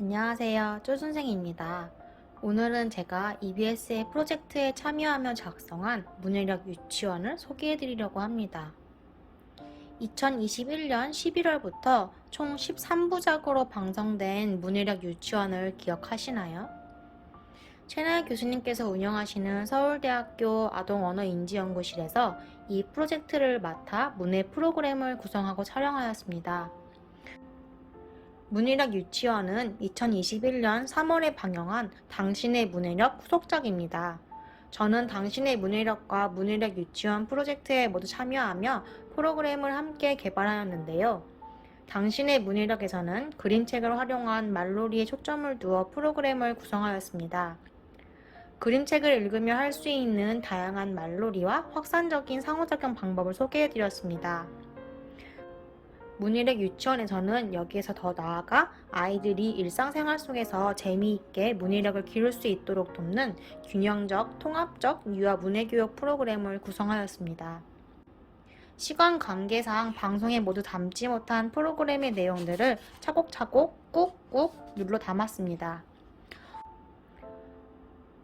안녕하세요. 쪼선생입니다. 오늘은 제가 EBS의 프로젝트에 참여하며 작성한 문해력 유치원을 소개해 드리려고 합니다. 2021년 11월부터 총 13부작으로 방송된 문해력 유치원을 기억하시나요? 최나혜 교수님께서 운영하시는 서울대학교 아동언어인지연구실에서 이 프로젝트를 맡아 문해 프로그램을 구성하고 촬영하였습니다. 문해력 유치원은 2021년 3월에 방영한 당신의 문해력 후속작입니다. 저는 당신의 문해력과 문해력 유치원 프로젝트에 모두 참여하며 프로그램을 함께 개발하였는데요. 당신의 문해력에서는 그림책을 활용한 말놀이에 초점을 두어 프로그램을 구성하였습니다. 그림책을 읽으며 할 수 있는 다양한 말놀이와 확산적인 상호작용 방법을 소개해 드렸습니다. 문일의 유치원에서는 여기에서 더 나아가 아이들이 일상생활 속에서 재미있게 문의력을 기를 수 있도록 돕는 균형적, 통합적 유아 문해교육 프로그램을 구성하였습니다. 시간 관계상 방송에 모두 담지 못한 프로그램의 내용들을 차곡차곡 꾹꾹 눌러 담았습니다.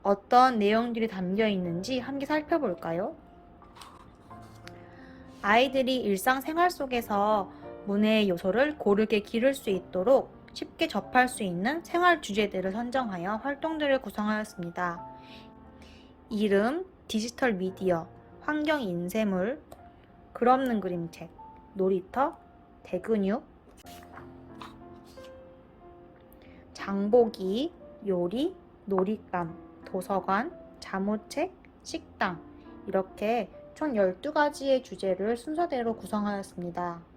어떤 내용들이 담겨 있는지 함께 살펴볼까요? 아이들이 일상생활 속에서 문해의 요소를 고르게 기를 수 있도록 쉽게 접할 수 있는 생활 주제들을 선정하여 활동들을 구성하였습니다. 이름, 디지털 미디어, 환경 인쇄물, 글 없는 그림책, 놀이터, 대근육, 장보기, 요리, 놀잇감, 도서관, 자무책, 식당 이렇게 총 12가지의 주제를 순서대로 구성하였습니다.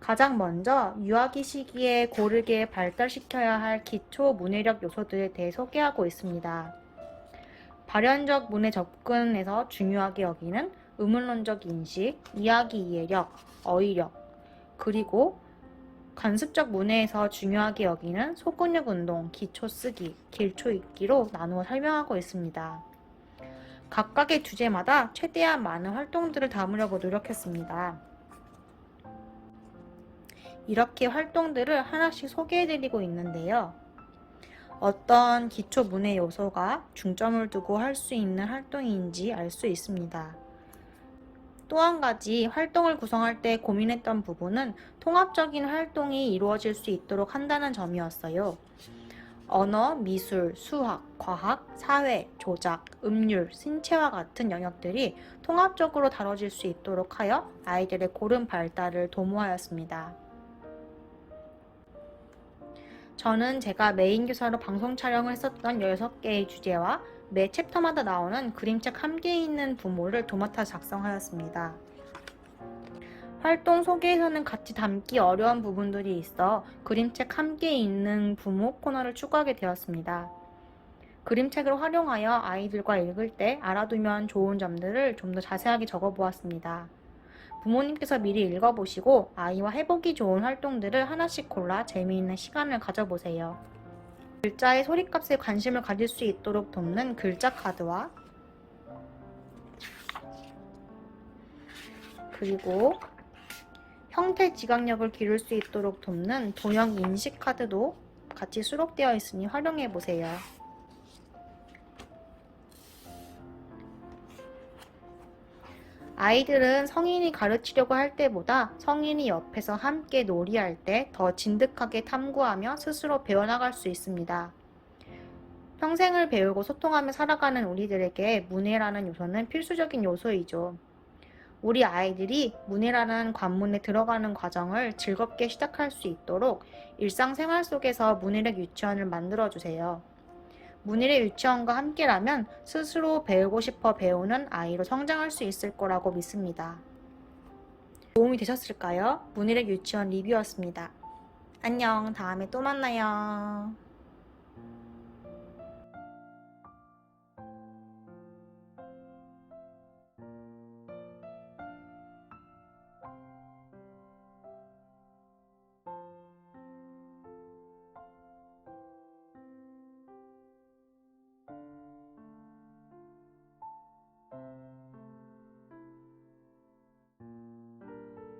가장 먼저 유아기 시기에 고르게 발달시켜야 할 기초 문해력 요소들에 대해 소개하고 있습니다. 발현적 문해 접근에서 중요하게 여기는 의문론적 인식, 이야기 이해력, 어휘력, 그리고 관습적 문해에서 중요하게 여기는 소근육 운동, 기초 쓰기, 길초 읽기로 나누어 설명하고 있습니다. 각각의 주제마다 최대한 많은 활동들을 담으려고 노력했습니다. 이렇게 활동들을 하나씩 소개해드리고 있는데요. 어떤 기초 문해 요소가 중점을 두고 할 수 있는 활동인지 알 수 있습니다. 또 한 가지 활동을 구성할 때 고민했던 부분은 통합적인 활동이 이루어질 수 있도록 한다는 점이었어요. 언어, 미술, 수학, 과학, 사회, 조작, 음률, 신체와 같은 영역들이 통합적으로 다뤄질 수 있도록 하여 아이들의 고른 발달을 도모하였습니다. 저는 제가 메인 교사로 방송 촬영을 했었던 16개의 주제와 매 챕터마다 나오는 그림책 함께 있는 부모를 도맡아 작성하였습니다. 활동 소개에서는 같이 담기 어려운 부분들이 있어 그림책 함께 있는 부모 코너를 추가하게 되었습니다. 그림책을 활용하여 아이들과 읽을 때 알아두면 좋은 점들을 좀 더 자세하게 적어 보았습니다. 부모님께서 미리 읽어보시고 아이와 해보기 좋은 활동들을 하나씩 골라 재미있는 시간을 가져보세요. 글자의 소리값에 관심을 가질 수 있도록 돕는 글자 카드와 그리고 형태 지각력을 기를 수 있도록 돕는 도형 인식 카드도 같이 수록되어 있으니 활용해 보세요. 아이들은 성인이 가르치려고 할 때보다 성인이 옆에서 함께 놀이할 때 더 진득하게 탐구하며 스스로 배워나갈 수 있습니다. 평생을 배우고 소통하며 살아가는 우리들에게 문해라는 요소는 필수적인 요소이죠. 우리 아이들이 문해라는 관문에 들어가는 과정을 즐겁게 시작할 수 있도록 일상생활 속에서 문해력 유치원을 만들어 주세요. 문일의 유치원과 함께라면 스스로 배우고 싶어 배우는 아이로 성장할 수 있을 거라고 믿습니다. 도움이 되셨을까요? 문일의 유치원 리뷰였습니다. 안녕, 다음에 또 만나요.